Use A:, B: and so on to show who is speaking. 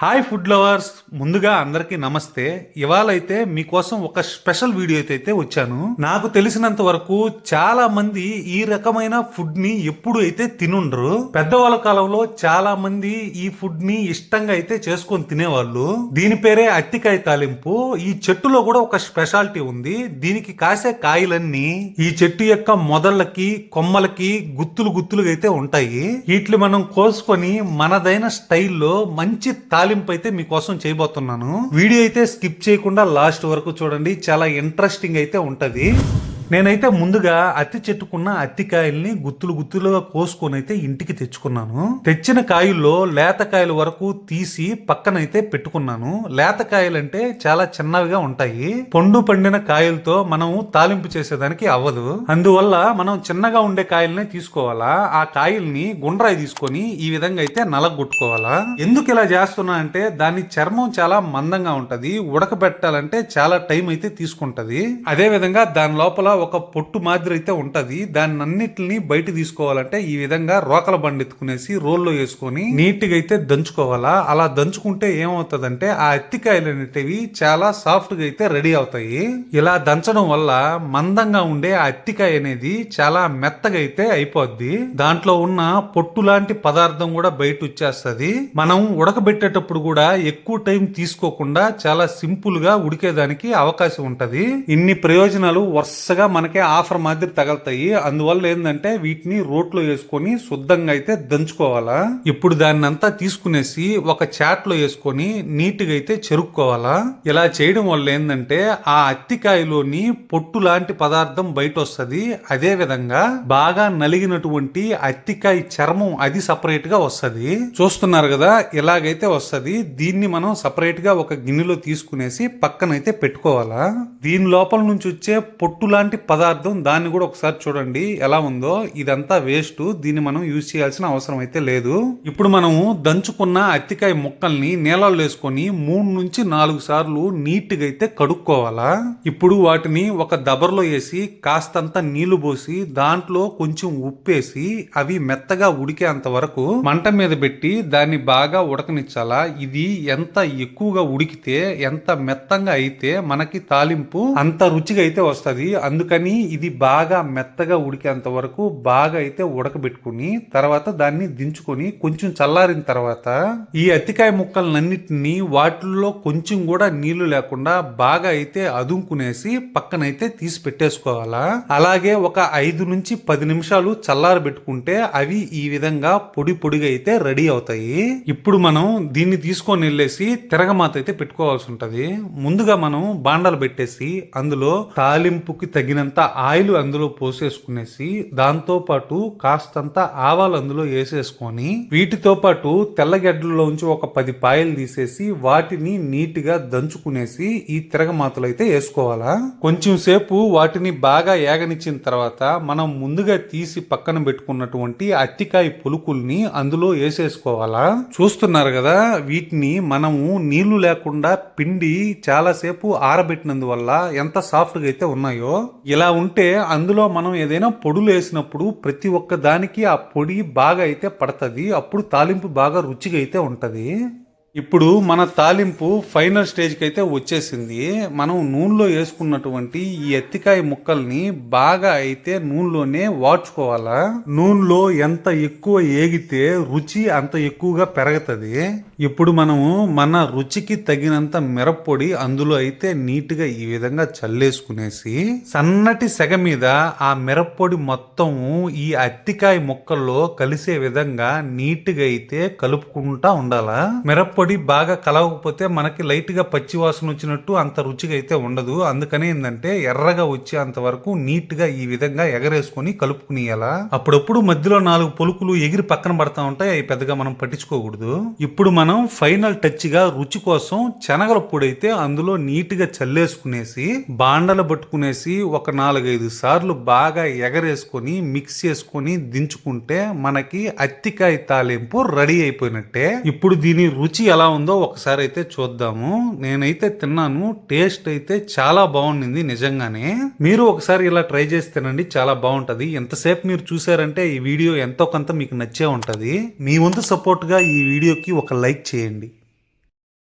A: Hi food lovers ముందుగా అందరికీ నమస్తే. ఇవాళ అయితే మీకోసం ఒక స్పెషల్ వీడియో అయితే వచ్చాను. నాకు తెలిసినంత వరకు చాలా మంది ఈ రకమైన ఫుడ్ని ఎప్పుడు అయితే తినుండ్రు. పెద్దవాళ్ళ కాలంలో చాలా మంది ఈ ఫుడ్ని ఇష్టంగా అయితే చేసుకొని తినేవాళ్ళు. దీని పేరే అత్తికాయ తాలింపు. ఈ చెట్టులో కూడా ఒక స్పెషాలిటీ ఉంది. దీనికి కాసే కాయలన్నీ ఈ చెట్టు యొక్క మొదళ్ళకి కొమ్మలకి గుత్తులు గుత్తులుగా అయితే ఉంటాయి. వీటిని మనం కోసుకొని మనదైన స్టైల్లో మంచి తాలింపు అయితే మీకోసం చేయబోతున్నాను. వీడియో అయితే స్కిప్ చేయకుండా లాస్ట్ వరకు చూడండి. చాలా ఇంట్రెస్టింగ్ అయితే ఉంటుంది. నేనైతే ముందుగా అత్తి చెట్టుకున్న అత్తి కాయల్ని గుత్తులు గుత్తులుగా కోసుకొని అయితే ఇంటికి తెచ్చుకున్నాను. తెచ్చిన కాయల్లో లేత కాయల వరకు తీసి పక్కనైతే పెట్టుకున్నాను. లేత కాయలంటే చాలా చిన్నవిగా ఉంటాయి. పండు పండిన కాయలతో మనం తాలింపు చేసేదానికి అవ్వదు. అందువల్ల మనం చిన్నగా ఉండే కాయల్ని తీసుకోవాలా? ఆ కాయల్ని గుండ్రాయి తీసుకొని ఈ విధంగా అయితే నలగొట్టుకోవాలా? ఎందుకు ఇలా చేస్తున్నా అంటే దాని చర్మం చాలా మందంగా ఉంటది. ఉడకబెట్టాలంటే చాలా టైం అయితే తీసుకుంటది. అదే విధంగా దాని లోపల ఒక పొట్టు మాదిరి అయితే ఉంటది. దాన్ని అన్నిటిని బయట తీసుకోవాలంటే ఈ విధంగా రోకల బండి ఎత్తుకునేసి రోల్లో వేసుకొని నీట్గా అయితే దంచుకోవాలా? అలా దంచుకుంటే ఏమవుతుందంటే ఆ అత్తికాయలు అనేటివి చాలా సాఫ్ట్గా అయితే రెడీ అవుతాయి. ఇలా దంచడం వల్ల మందంగా ఉండే ఆ అత్తికాయ అనేది చాలా మెత్తగా అయితే అయిపోద్ది. దాంట్లో ఉన్న పొట్టు లాంటి పదార్థం కూడా బయట వచ్చేస్తది. మనం ఉడకబెట్టేటప్పుడు కూడా ఎక్కువ టైం తీసుకోకుండా చాలా సింపుల్గా ఉడికేదానికి అవకాశం ఉంటది. ఇన్ని ప్రయోజనాలు వరుసగా మనకే ఆఫర్ మాదిరి తగులుతాయి. అందువల్ల ఏంటంటే వీటిని రోట్లో వేసుకొని శుద్ధంగా అయితే దంచుకోవాలా? ఇప్పుడు దాన్ని అంతా తీసుకునేసి ఒక చాట్లో వేసుకొని నీట్గా అయితే చెరుక్కోవాలా? ఇలా చేయడం వల్ల ఏంటంటే ఆ అత్తికాయలోని పొట్టు లాంటి పదార్థం బయట వస్తుంది అదే విధంగా బాగా నలిగినటువంటి అత్తికాయ చర్మం అది సపరేట్గా వస్తుంది. చూస్తున్నారు కదా ఇలాగైతే వస్తుంది. దీన్ని మనం సపరేట్గా ఒక గిన్నెలో తీసుకునేసి పక్కనైతే పెట్టుకోవాలా? దీని లోపల నుంచి వచ్చే పొట్టు లాంటి పదార్థం దాన్ని కూడా ఒకసారి చూడండి. ఎలా ఉందో? ఇదంతా వేస్ట్. దీన్ని మనం యూజ్ చేయాల్సిన అవసరం అయితే లేదు. ఇప్పుడు మనము దంచుకున్న అత్తికాయ ముక్కల్ని నీళ్ళలో వేసుకొని మూడు నుంచి నాలుగు సార్లు నీట్గా అయితే కడుక్కోవాలా? ఇప్పుడు వాటిని ఒక దబర్లో వేసి కాస్తంత నీళ్ళు పోసి దాంట్లో కొంచెం ఉప్పేసి అవి మెత్తగా ఉడికేంత వరకు మంట మీద పెట్టి దాన్ని బాగా ఉడకనిచ్చాలా? ఇది ఎంత ఎక్కువగా ఉడికితే ఎంత మెత్తంగా అయితే మనకి తాలింపు అంత రుచిగా అయితే వస్తది. అందుకని ఇది బాగా మెత్తగా ఉడికేంత వరకు బాగా అయితే ఉడకబెట్టుకుని తర్వాత దాన్ని దించుకొని కొంచెం చల్లారిన తర్వాత ఈ అత్తికాయ ముక్కలన్నిటిని వాటిల్లో కొంచెం కూడా నీళ్ళు లేకుండా బాగా అయితే అదుముకునేసి పక్కనైతే తీసి పెట్టేసుకోవాలా. అలాగే ఒక ఐదు నుంచి పది నిమిషాలు చల్లారబెట్టుకుంటే అవి ఈ విధంగా పొడి పొడిగా అయితే రెడీ అవుతాయి. ఇప్పుడు మనం దీన్ని తీసుకొని వెళ్ళేసి తిరగమాత అయితే పెట్టుకోవాల్సి ఉంటది. ముందుగా మనం బాండాలు పెట్టేసి అందులో తాలింపుకి తగిన తగినంత ఆయిల్ అందులో పోసేసుకునేసి దాంతోపాటు కాస్తంత ఆవాలు అందులో వేసేసుకొని వీటితో పాటు తెల్లగడ్డలోంచి ఒక పది పాయలు తీసేసి వాటిని నీట్గా దంచుకునేసి ఈ తిరగమాతలో అయితే వేసుకోవాలా? కొంచెం సేపు వాటిని బాగా ఏగనిచ్చిన తర్వాత మనం ముందుగా తీసి పక్కన పెట్టుకున్నటువంటి అత్తికాయ పులుకుల్ని అందులో వేసేసుకోవాలా? చూస్తున్నారు కదా వీటిని మనము నీళ్ళు లేకుండా పిండి చాలాసేపు ఆరబెట్టినందువల్ల ఎంత సాఫ్ట్గా అయితే ఉన్నాయో? ఇలా ఉంటే అందులో మనం ఏదైనా పొడులు వేసినప్పుడు ప్రతి ఒక్క దానికి ఆ పొడి బాగా అయితే పడుతుంది అప్పుడు తాలింపు బాగా రుచిగా అయితే ఉంటుంది. ఇప్పుడు మన తాలింపు ఫైనల్ స్టేజ్కి అయితే వచ్చేసింది. మనం నూనెలో వేసుకున్నటువంటి ఈ ఎత్తికాయ ముక్కల్ని బాగా అయితే నూనెలోనే వాడ్చుకోవాలా? నూనెలో ఎంత ఎక్కువ ఏగితే రుచి అంత ఎక్కువగా పెరుగుతుంది. ఇప్పుడు మనము మన రుచికి తగినంత మిరప్పొడి అందులో అయితే నీట్గా ఈ విధంగా చల్లేసుకునేసి సన్నటి సెగ మీద ఆ మిరప్పొడి మొత్తము ఈ అత్తికాయ ముక్కల్లో కలిసే విధంగా నీట్గా అయితే కలుపుకుంటా ఉండాలా? మిరప్పొడి పొడి బాగా కలవకపోతే మనకి లైట్గా పచ్చి వాసన వచ్చినట్టు అంత రుచిగా అయితే ఉండదు. అందుకని ఏంటంటే ఎర్రగా వచ్చేంత వరకు నీట్గా ఈ విధంగా ఎగరేసుకొని కలుపుకునియాలా అప్పుడప్పుడు మధ్యలో నాలుగు పొలుకులు ఎగిరి పక్కన పడతా ఉంటాయి. అవి పెద్దగా మనం పట్టించుకోకూడదు. ఇప్పుడు మనం ఫైనల్ టచ్గా రుచి కోసం శనగల పొడి అయితే అందులో నీట్గా చల్లేసుకునేసి బాండలు పట్టుకునేసి ఒక నాలుగైదు సార్లు బాగా ఎగరేసుకొని మిక్స్ చేసుకొని దించుకుంటే మనకి అత్తికాయ తాలింపు రెడీ అయిపోయినట్టే. ఇప్పుడు దీని రుచి ఎలా ఉందో ఒకసారి అయితే చూద్దాము. నేనైతే తిన్నాను. టేస్ట్ అయితే చాలా బాగుండింది నిజంగానే. మీరు ఒకసారి ఇలా ట్రై చేసి తినండి చాలా బాగుంటుంది. ఎంతసేపు మీరు చూసారంటే ఈ వీడియో ఎంతో కొంత మీకు నచ్చే ఉంటుంది. మీ వంతు సపోర్ట్గా ఈ వీడియోకి ఒక లైక్ చేయండి.